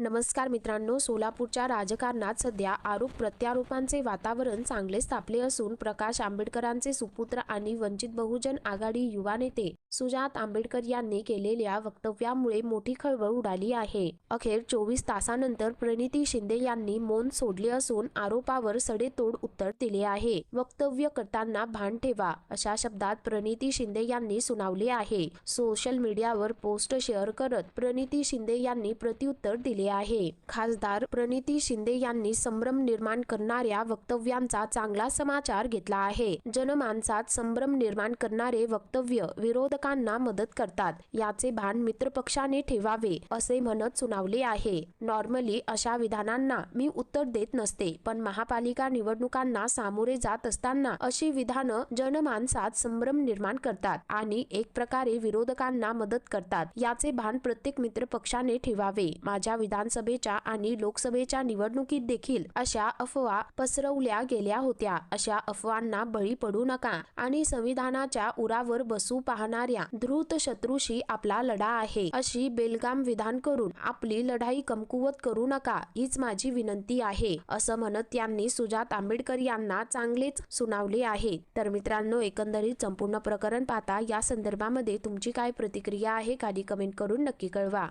नमस्कार मित्रांनो सोलापूरच्या राजकारणात सध्या आरोप प्रत्यारोपांचे वातावरण चांगले स्थापले असून प्रकाश आंबेडकरांचे सुपुत्र आणि वंचित बहुजन आघाडी युवा नेते सुजात आंबेडकर यांनी केलेल्या वक्तव्यामुळे मोठी खळबळ उडाली आहे. अखेर चोवीस तासानंतर प्रणिती शिंदे यांनी मौन सोडले असून आरोपावर सडेतोड उत्तर दिले आहे. वक्तव्य करताना भान ठेवा अशा शब्दात प्रणिती शिंदे यांनी सुनावले आहे. सोशल मीडियावर पोस्ट शेअर करत प्रणिती शिंदे यांनी प्रत्युत्तर दिले आहे. खासदार प्रणिती शिंदे यांनी संभ्रम निर्माण करणाऱ्या वक्तव्यांचा चांगला समाचार घेतला आहे. जनमानसात संभ्रम निर्माण करणारे वक्तव्य विरोधकांना मदत करतात. याचे भान मित्रपक्षाने ठेवावे असे म्हणत सुनावले आहे. नॉर्मली अशा विधानांना मी उत्तर देत नसते पण महापालिका निवडणुकांना सामोरे जात असताना अशी विधानं जनमानसात संभ्रम निर्माण करतात आणि एक प्रकारे विरोधकांना मदत करतात. याचे भान प्रत्येक मित्रपक्षाने ठेवावे. माझ्या विधान विधानसभेच्या आणि लोकसभेच्या निवडणुकीत देखील अशा अफवा पसरवल्या गेल्या होत्या. अशा अफवांना बळी पडू नका आणि संविधानाच्या उरावर बसू पाहणाऱ्या धृत शत्रूशी आपला लढा आहे. अशी बेलगाम विधान करून आपली लढाई कमकुवत करू नका हीच माझी विनंती आहे असं म्हणत त्यांनी सुजात आंबेडकर यांना चांगलेच सुनावले आहे. तर मित्रांनो एकंदरीत संपूर्ण प्रकरण पाहता या संदर्भामध्ये तुमची काय प्रतिक्रिया आहे खाली कमेंट करून नक्की कळवा.